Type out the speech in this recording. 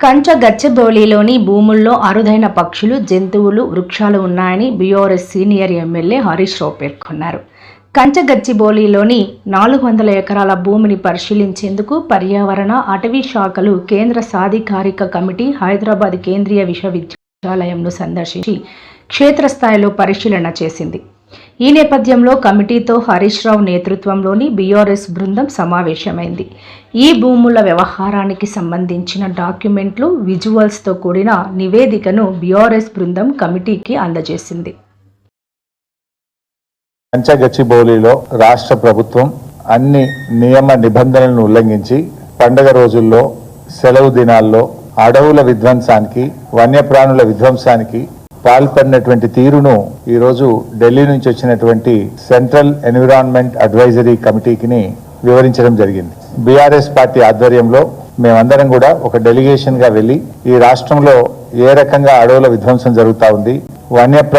కంచ గచ్చిబౌలిలోని భూముల్లో అరుదైన పక్షులు జంతువులు వృక్షాలు ఉన్నాయని బీఆర్ఎస్ సీనియర్ ఎమ్మెల్యే హరీష్ రావు పేర్కొన్నారు. కంచగచ్చిబౌలిలోని నాలుగు వందల ఎకరాల భూమిని పరిశీలించేందుకు పర్యావరణ అటవీ శాఖలు కేంద్ర సాధికారిక కమిటీ హైదరాబాద్ కేంద్రీయ విశ్వవిద్యాలయంను సందర్శించి క్షేత్రస్థాయిలో పరిశీలన చేసింది. ఈ నేపథ్యంలో కమిటీతో హరీష్ రావు నేతృత్వంలోని బీఆర్ఎస్ బృందం సమావేశమైంది. ఈ భూముల వ్యవహారానికి సంబంధించిన డాక్యుమెంట్లు విజువల్స్తో కూడిన నివేదికను బీఆర్ఎస్ బృందం కమిటీకి అందజేసింది. పంచగచ్చిబౌలిలో రాష్ట్ర ప్రభుత్వం అన్ని నియమ నిబంధనలను ఉల్లంఘించి పండగ రోజుల్లో సెలవు దినాల్లో అడవుల విధ్వంసానికి వన్యప్రాణుల విధ్వంసానికి పాల్పడినటువంటి తీరును ఈరోజు ఢిల్లీ నుంచి వచ్చినటువంటి సెంట్రల్ ఎన్విరాన్మెంట్ అడ్వైజరీ కమిటీకి వివరించడం జరిగింది. బీఆర్ఎస్ పార్టీ ఆధ్వర్యంలో మేమందరం కూడా ఒక డెలిగేషన్గా వెళ్ళి ఈ రాష్ట్రంలో ఏ రకంగా అడవుల విధ్వంసం జరుగుతా ఉంది వన్యప్రాణ